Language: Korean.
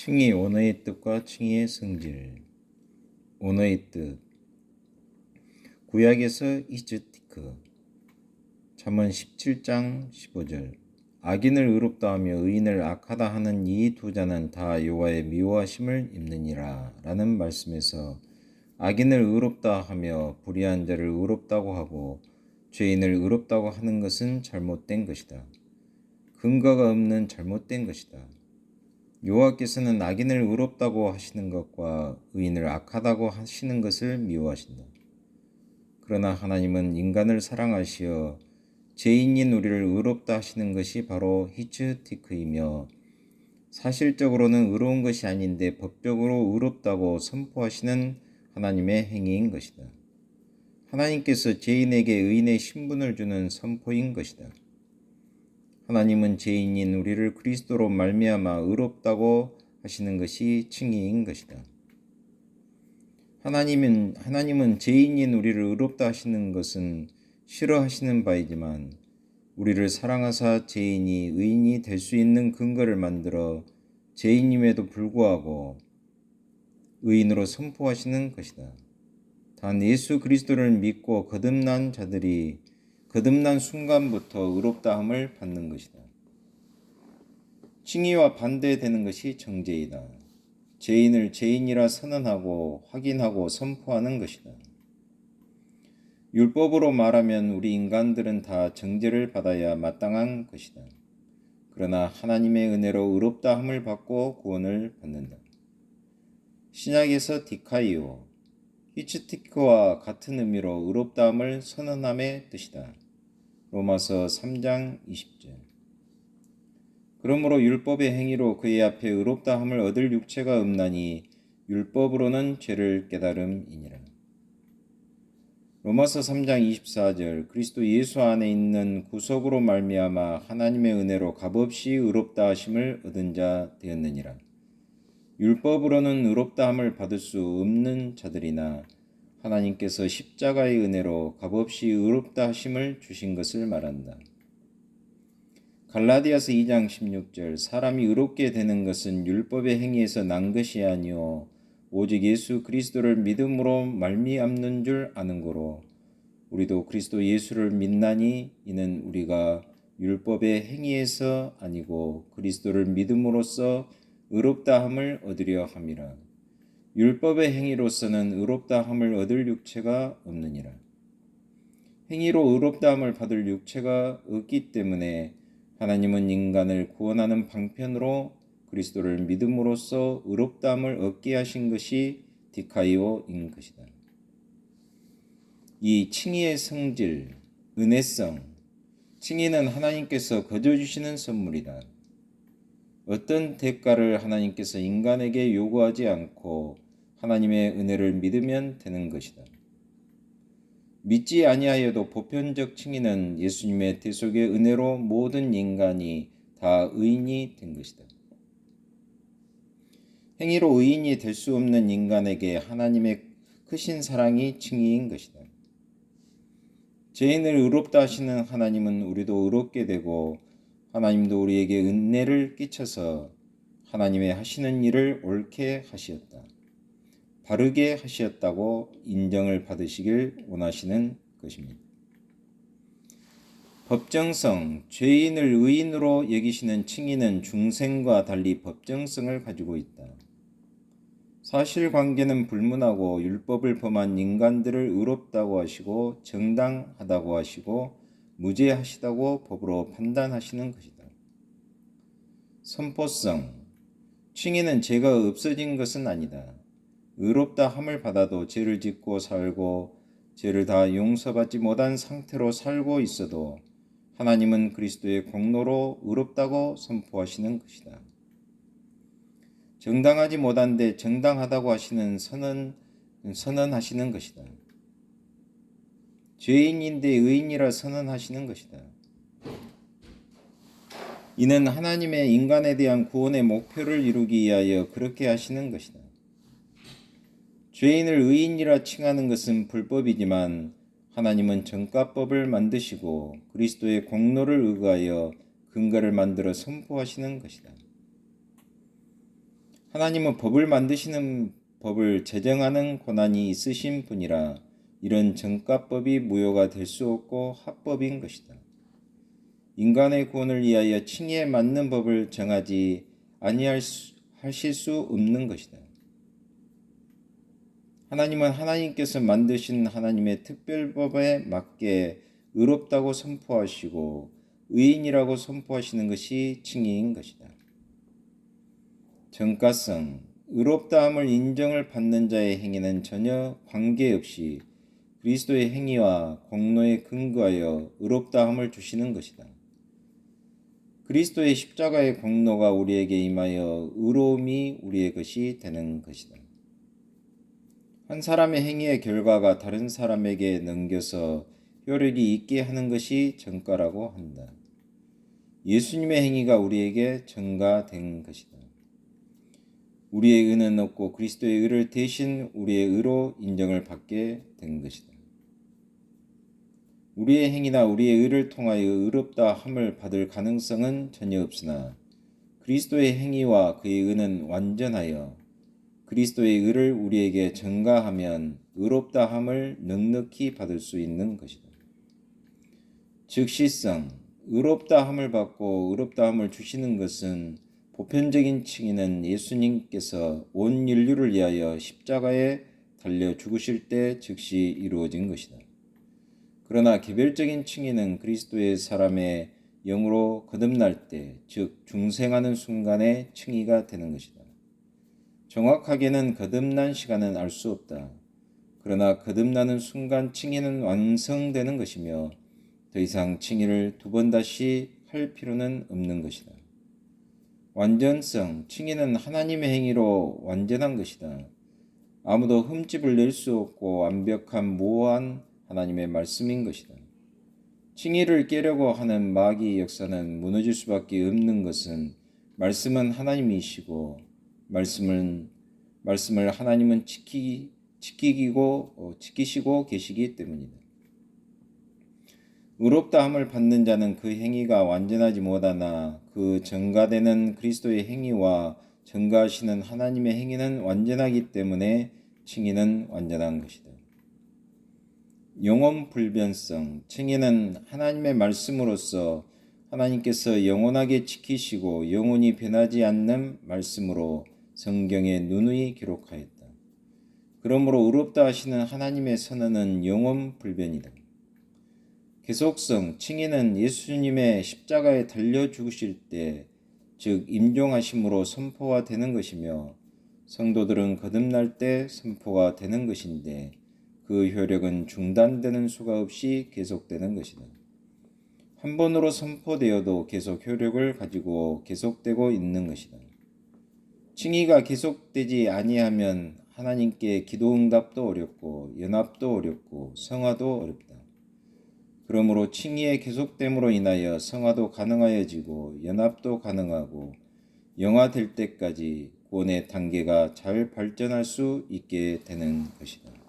칭의 원어의 뜻과 칭의의 성질 원어의 뜻 구약에서 이즈티크 잠언 17장 15절 악인을 의롭다 하며 의인을 악하다 하는 이 두 자는 다 여호와의 미워하심을 입느니라 라는 말씀에서 악인을 의롭다 하며 불의한 자를 의롭다고 하고 죄인을 의롭다고 하는 것은 잘못된 것이다. 근거가 없는 잘못된 것이다. 여호와께서는 악인을 의롭다고 하시는 것과 의인을 악하다고 하시는 것을 미워하신다. 그러나 하나님은 인간을 사랑하시어 죄인인 우리를 의롭다 하시는 것이 바로 히츠티크이며 사실적으로는 의로운 것이 아닌데 법적으로 의롭다고 선포하시는 하나님의 행위인 것이다. 하나님께서 죄인에게 의인의 신분을 주는 선포인 것이다. 하나님은 죄인인 우리를 그리스도로 말미암아 의롭다고 하시는 것이 칭의인 것이다. 하나님은 하나님은 죄인인 우리를 의롭다 하시는 것은 싫어하시는 바이지만 우리를 사랑하사 죄인이 의인이 될 수 있는 근거를 만들어 죄인임에도 불구하고 의인으로 선포하시는 것이다. 단 예수 그리스도를 믿고 거듭난 자들이 거듭난 순간부터 의롭다함을 받는 것이다. 칭의와 반대되는 것이 정죄이다. 죄인을 죄인이라 선언하고 확인하고 선포하는 것이다. 율법으로 말하면 우리 인간들은 다 정죄를 받아야 마땅한 것이다. 그러나 하나님의 은혜로 의롭다함을 받고 구원을 받는다. 신약에서 디카이오, 히츠티크와 같은 의미로 의롭다함을 선언함의 뜻이다. 로마서 3장 20절. 그러므로 율법의 행위로 그의 앞에 의롭다함을 얻을 육체가 없나니 율법으로는 죄를 깨달음이니라. 로마서 3장 24절 그리스도 예수 안에 있는 구속으로 말미암아 하나님의 은혜로 값없이 의롭다 하심을 얻은 자 되었느니라. 율법으로는 의롭다함을 받을 수 없는 자들이나 하나님께서 십자가의 은혜로 값없이 의롭다 하심을 주신 것을 말한다. 갈라디아서 2장 16절 사람이 의롭게 되는 것은 율법의 행위에서 난 것이 아니요 오직 예수 그리스도를 믿음으로 말미암는 줄 아는 거로 우리도 그리스도 예수를 믿나니 이는 우리가 율법의 행위에서 아니고 그리스도를 믿음으로써 의롭다함을 얻으려 함이라. 율법의 행위로서는 의롭다함을 얻을 육체가 없느니라. 행위로 의롭다함을 받을 육체가 없기 때문에 하나님은 인간을 구원하는 방편으로 그리스도를 믿음으로써 의롭다함을 얻게 하신 것이 디카이오인 것이다. 이 칭의의 성질, 은혜성, 칭의는 하나님께서 거저 주시는 선물이다. 어떤 대가를 하나님께서 인간에게 요구하지 않고 하나님의 은혜를 믿으면 되는 것이다. 믿지 아니하여도 보편적 칭의는 예수님의 대속의 은혜로 모든 인간이 다 의인이 된 것이다. 행위로 의인이 될 수 없는 인간에게 하나님의 크신 사랑이 칭의인 것이다. 죄인을 의롭다 하시는 하나님은 우리도 의롭게 되고 하나님도 우리에게 은혜를 끼쳐서 하나님의 하시는 일을 옳게 하시었다. 바르게 하시었다고 인정을 받으시길 원하시는 것입니다. 법정성, 죄인을 의인으로 여기시는 칭의는 중생과 달리 법정성을 가지고 있다. 사실관계는 불문하고 율법을 범한 인간들을 의롭다고 하시고 정당하다고 하시고 무죄하시다고 법으로 판단하시는 것이다. 선포성 칭의는 죄가 없어진 것은 아니다. 의롭다 함을 받아도 죄를 짓고 살고 죄를 다 용서받지 못한 상태로 살고 있어도 하나님은 그리스도의 공로로 의롭다고 선포하시는 것이다. 정당하지 못한데 정당하다고 하시는 선언 선언하시는 것이다. 죄인인데 의인이라 선언하시는 것이다. 이는 하나님의 인간에 대한 구원의 목표를 이루기 위하여 그렇게 하시는 것이다. 죄인을 의인이라 칭하는 것은 불법이지만 하나님은 정가법을 만드시고 그리스도의 공로를 의하여 근거를 만들어 선포하시는 것이다. 하나님은 법을 만드시는 법을 제정하는 권한이 있으신 분이라 이런 정가법이 무효가 될 수 없고 합법인 것이다. 인간의 구원을 위하여 칭의에 맞는 법을 정하지 아니할 수, 하실 수 없는 것이다. 하나님은 하나님께서 만드신 하나님의 특별법에 맞게 의롭다고 선포하시고 의인이라고 선포하시는 것이 칭의인 것이다. 정가성, 의롭다함을 인정을 받는 자의 행위는 전혀 관계없이 그리스도의 행위와 공로에 근거하여 의롭다함을 주시는 것이다. 그리스도의 십자가의 공로가 우리에게 임하여 의로움이 우리의 것이 되는 것이다. 한 사람의 행위의 결과가 다른 사람에게 넘겨서 효력이 있게 하는 것이 정가라고 한다. 예수님의 행위가 우리에게 전가된 것이다. 우리의 의는 없고 그리스도의 의를 대신 우리의 의로 인정을 받게 된 것이다. 우리의 행위나 우리의 의를 통하여 의롭다 함을 받을 가능성은 전혀 없으나 그리스도의 행위와 그의 의는 완전하여 그리스도의 의를 우리에게 전가하면 의롭다 함을 넉넉히 받을 수 있는 것이다. 즉시성, 의롭다 함을 받고 의롭다 함을 주시는 것은 보편적인 칭의는 예수님께서 온 인류를 위하여 십자가에 달려 죽으실 때 즉시 이루어진 것이다. 그러나 개별적인 칭의는 그리스도의 사람의 영으로 거듭날 때, 즉 중생하는 순간에 칭의가 되는 것이다. 정확하게는 거듭난 시간은 알 수 없다. 그러나 거듭나는 순간 칭의는 완성되는 것이며 더 이상 칭의를 두 번 다시 할 필요는 없는 것이다. 완전성, 칭의는 하나님의 행위로 완전한 것이다. 아무도 흠집을 낼 수 없고 완벽한 모호한 하나님의 말씀인 것이다. 칭의를 깨려고 하는 마귀 역사는 무너질 수밖에 없는 것은 말씀은 하나님이시고 말씀은 말씀을 하나님은 지키 지키고 어, 지키시고 계시기 때문이다. 의롭다함을 받는 자는 그 행위가 완전하지 못하나 그 전가되는 그리스도의 행위와 전가하시는 하나님의 행위는 완전하기 때문에 칭의는 완전한 것이다. 영원 불변성, 칭의는 하나님의 말씀으로서 하나님께서 영원하게 지키시고 영원히 변하지 않는 말씀으로 성경에 누누이 기록하였다. 그러므로 의롭다 하시는 하나님의 선언은 영원 불변이다. 계속성, 칭의는 예수님의 십자가에 달려 죽으실 때, 즉 임종하심으로 선포가 되는 것이며 성도들은 거듭날 때 선포가 되는 것인데 그 효력은 중단되는 수가 없이 계속되는 것이다. 한 번으로 선포되어도 계속 효력을 가지고 계속되고 있는 것이다. 칭의가 계속되지 아니하면 하나님께 기도 응답도 어렵고 연합도 어렵고 성화도 어렵다. 그러므로 칭의의 계속됨으로 인하여 성화도 가능하여지고 연합도 가능하고 영화될 때까지 구원의 단계가 잘 발전할 수 있게 되는 것이다.